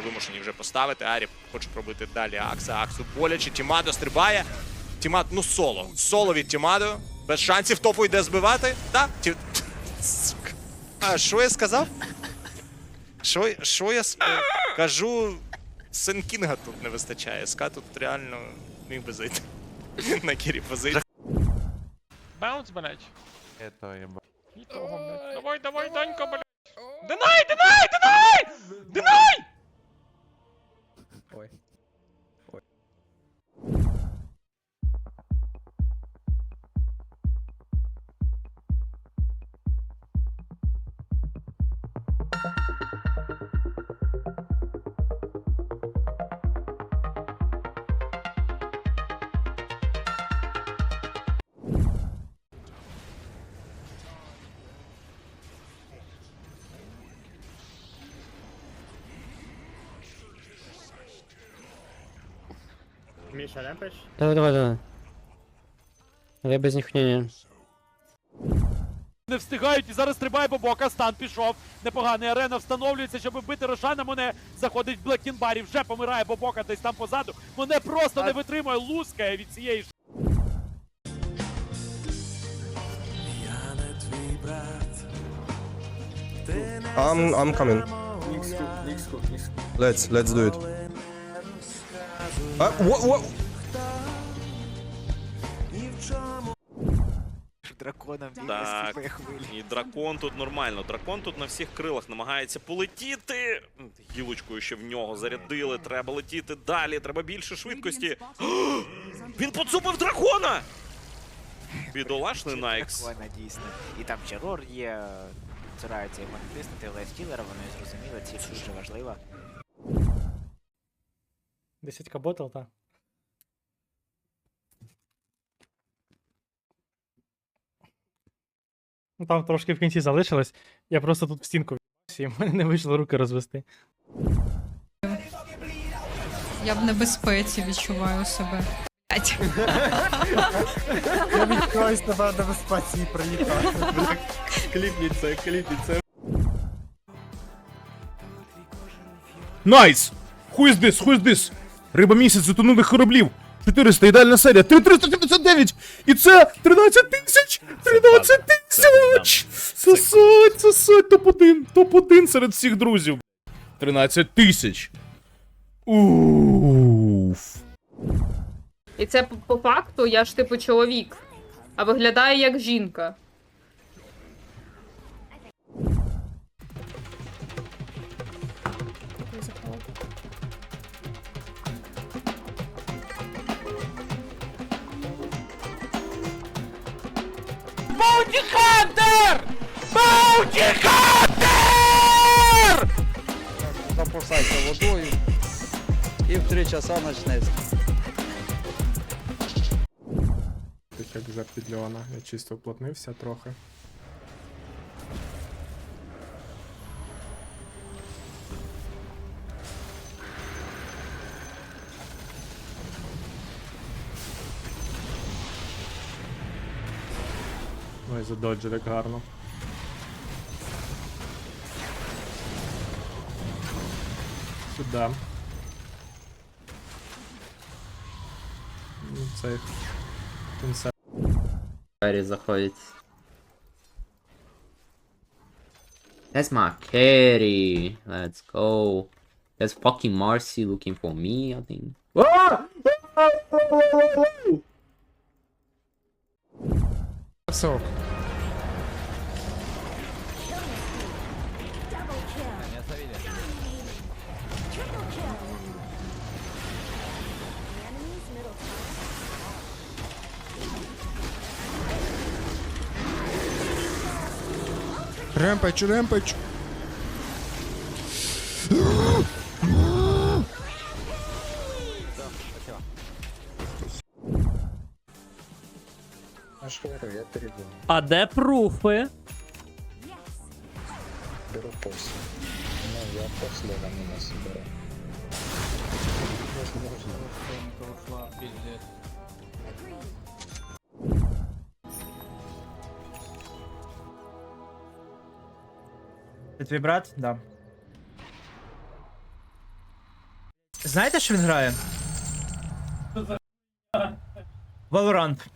вимушені вже поставити. Арі хоче пробити далі Акса. Аксу боляче. Тімадо стрибає. Тімад, ну соло. Соло від Тімадо. Без шансів топу йде збивати. Так? Ті... А що я сказав? Що, що я с- кажу? Сенкінга тут не вистачає. СК тут реально міг би зайти на кірі позиції. Баунс, блядь. Это. Нікого, блядь. Давай, давай, Данька, блядь. Динай, динай, динай! Динай! Boy. Міша, лямпиш? Давай, давай, давай. Але я без них не, не. Не встигають і зараз стрибає бобока, стан пішов. Непоганий арена встановлюється, щоб вбити Рошана. Моне заходить в Блекінбарі, вже помирає бобока десь там позаду. Моне просто не витримує, лускає від цієї ж. I'm I'm coming. Let's let's do it. Uh, what what? Драконом Так, і дракон тут нормально. Дракон тут на всіх крилах намагається полетіти. Гілочкою ще в нього зарядили. Треба летіти далі. Треба більше швидкості. Він поцупив дракона! Бідолашний Найкс. Дракона, дійсно. І там Черор є, цураються його натиснути, але стілера, воно і зрозуміло, ці дуже важливо. 10к ботл, так. Ну там трошки в кінці залишилось. Я просто тут в стінку і в мене не вийшло руки розвести. Я в небезпеці відчуваю себе. Я відчуваю себе на безпеці і приїхав. Кліпніть це, кліпніть це. Найс! Хуй this, хуй this! Риба місяцю тонувих кораблів! 400 ідеальна серія, 3379! І це 13 тисяч! 13 тисяч! Сосать, сосать, топ-1, топ-1 серед всіх друзів. 13 тисяч! Уф. І це по, по факту я ж типу чоловік, а виглядаю як жінка. Баунті Хантер! Баунті Хантер! Запасайся водою і в 3 часа почнеться. Так як за підльона. Я чисто вплотнився трохи. Ой, задоджер як гарно. Сюда. Ну, Цей. Кінця. Арі заходить. That's my carry. Let's go. That's fucking Marcy looking for me, I think. Сок. Рэмпач, рэмпач. А де пруфы? Беру после. Ну, я после а на меня соберу. Можно. Это твой брат? Да. Знаете, что він грає? Valorant.